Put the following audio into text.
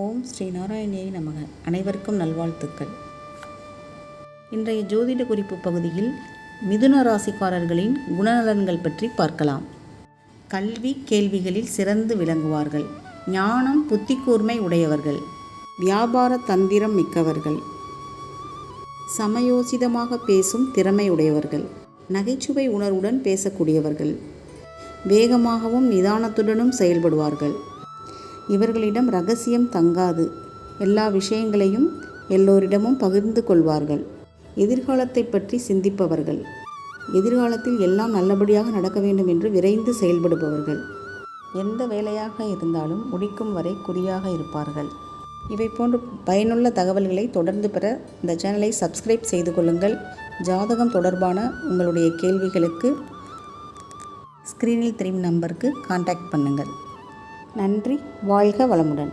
ஓம் ஸ்ரீ நாராயணியை நமக. அனைவருக்கும் நல்வாழ்த்துக்கள். இன்றைய ஜோதிட குறிப்பு பகுதியில் மிதுன ராசிக்காரர்களின் குணநலன்கள் பற்றி பார்க்கலாம். கல்வி கேள்விகளில் சிறந்து விளங்குவார்கள். ஞானம் புத்திக்கூர்மை உடையவர்கள். வியாபார தந்திரம் மிக்கவர்கள். சமயோசிதமாக பேசும் திறமை உடையவர்கள். நகைச்சுவை உணர்வுடன் பேசக்கூடியவர்கள். வேகமாகவும் நிதானத்துடனும் செயல்படுவார்கள். இவர்களிடம் ரகசியம் தங்காது. எல்லா விஷயங்களையும் எல்லோரிடமும் பகிர்ந்து கொள்வார்கள். எதிர்காலத்தை பற்றி சிந்திப்பவர்கள். எதிர்காலத்தில் எல்லாம் நல்லபடியாக நடக்க வேண்டும் என்று விரைந்து செயல்படுபவர்கள். எந்த வேலையாக இருந்தாலும் முடிக்கும் வரை குறியாக இருப்பார்கள். இவை போன்ற பயனுள்ள தகவல்களை தொடர்ந்து பெற இந்த சேனலை சப்ஸ்கிரைப் செய்து கொள்ளுங்கள். ஜாதகம் தொடர்பான உங்களுடைய கேள்விகளுக்கு ஸ்க்ரீனில் தெரியும் நம்பருக்கு காண்டாக்ட் பண்ணுங்கள். நன்றி வாழ்க வளமுடன்.